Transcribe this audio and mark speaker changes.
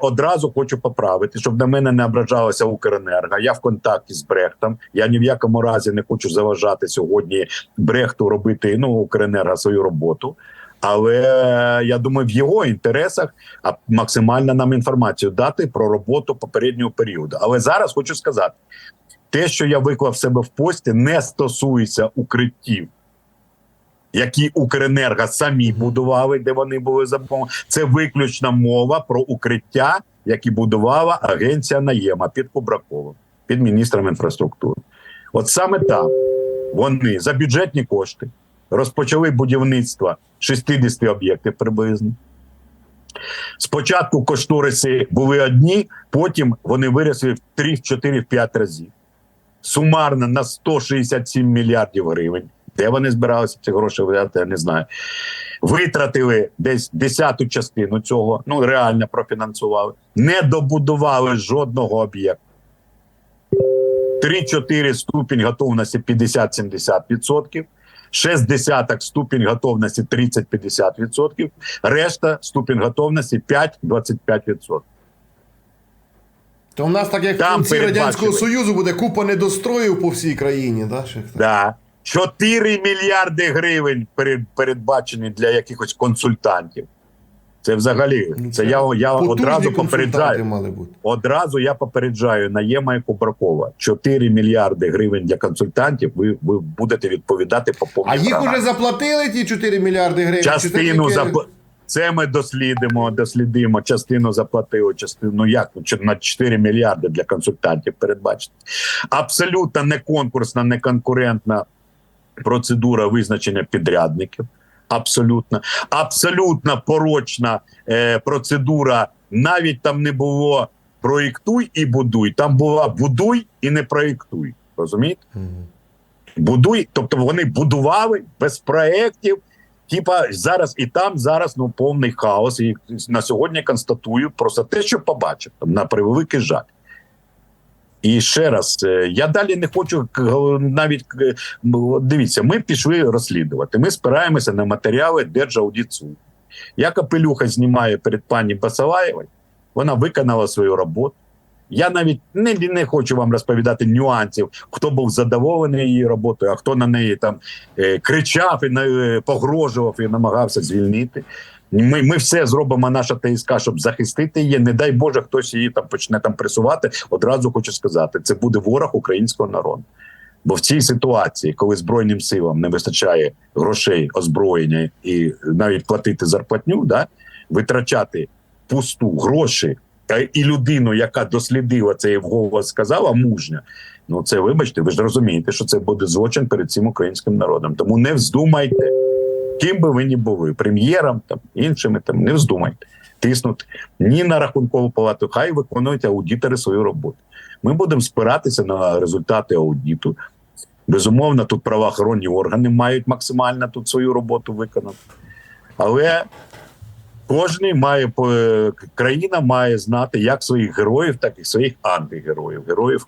Speaker 1: Одразу хочу поправити, щоб на мене не ображалася Укренерго. Я в контакті з Брехтом. Я ні в якому разі не хочу заважати сьогодні Брехту робити ну Укренерго свою роботу. Але я думаю, в його інтересах а максимально нам інформацію дати про роботу попереднього періоду. Але зараз хочу сказати, те, що я виклав себе в пості, не стосується укриттів, які Укренерго самі будували, де вони були запомогли. Це виключна мова про укриття, які будувала агенція Наєма під Кубраковим, під міністром інфраструктури. От саме там вони за бюджетні кошти розпочали будівництво 60 об'єктів приблизно. Спочатку кошториси були одні, потім вони виросли в 3, 4, 5 разів. Сумарно на 167 мільярдів гривень. Де вони збиралися ці гроші видати, я не знаю. Витратили десь десяту частину цього, ну реально профінансували, не добудували жодного об'єкту. 3-4 ступінь готовності 50-70%, 6 десяток ступінь готовності 30-50%, решта ступінь готовності 5-25%.
Speaker 2: То в нас так як
Speaker 1: Там
Speaker 2: в кінці. Радянського Союзу буде купа недостроїв по всій країні, да? Ще так?
Speaker 1: Да. 4 мільярди гривень передбачені для якихось консультантів. Це взагалі,
Speaker 2: Ну,
Speaker 1: це я, я одразу попереджаю.
Speaker 2: мали бути.
Speaker 1: Одразу я попереджаю Наєма і Кубракова. 4 мільярди гривень для консультантів. Ви, ви будете відповідати по повній
Speaker 2: А їх уже заплатили ті 4 мільярди гривень?
Speaker 1: Частину запла... Це ми дослідимо, дослідимо. Частину заплатили, частину ну як ну, на 4 мільярди для консультантів передбачити. Абсолютно не конкурсна, не конкурентна процедура визначення підрядників. Абсолютно, абсолютно порочна е, процедура. Навіть там не було проєктуй і будуй. Там була будуй і не проєктуй. Розумієте?
Speaker 2: Мгм.
Speaker 1: Будуй, тобто вони будували без проєктів. Типа зараз і там зараз ну повний хаос. І на сьогодні констатую просто те, що побачив там, на превеликий жаль. І ще раз, е, я далі не хочу навіть дивіться, ми пішли розслідувати. Ми спираємося на матеріали Держаудіцу. Я капелюха знімаю перед пані Басалаєвою. Вона виконала свою роботу. Я навіть не, не хочу вам розповідати нюансів, хто був задоволений її роботою, а хто на неї там е, кричав і е, погрожував і намагався звільнити. Ми, ми все зробимо, наша ТСК, щоб захистити її. Не дай Боже, хтось її там почне там пресувати. Одразу хочу сказати, це буде ворог українського народу. Бо в цій ситуації, коли збройним силам не вистачає грошей, озброєння і навіть платити зарплатню, да, витрачати пусту гроші і людину, яка дослідила це і вголос сказала, мужня. Ну це вибачте, ви ж розумієте, що це буде злочин перед цим українським народом. Тому не вздумайте, ким би ви ні були, прем'єром там іншими там не вздумайте тиснути ні на рахункову палату. Хай виконують аудитори свою роботу. Ми будемо спиратися на результати аудиту. Безумовно, тут правоохоронні органи мають максимально тут свою роботу виконати. Але кожний має по- країна має знати як своїх героїв, так і своїх антигероїв, героїв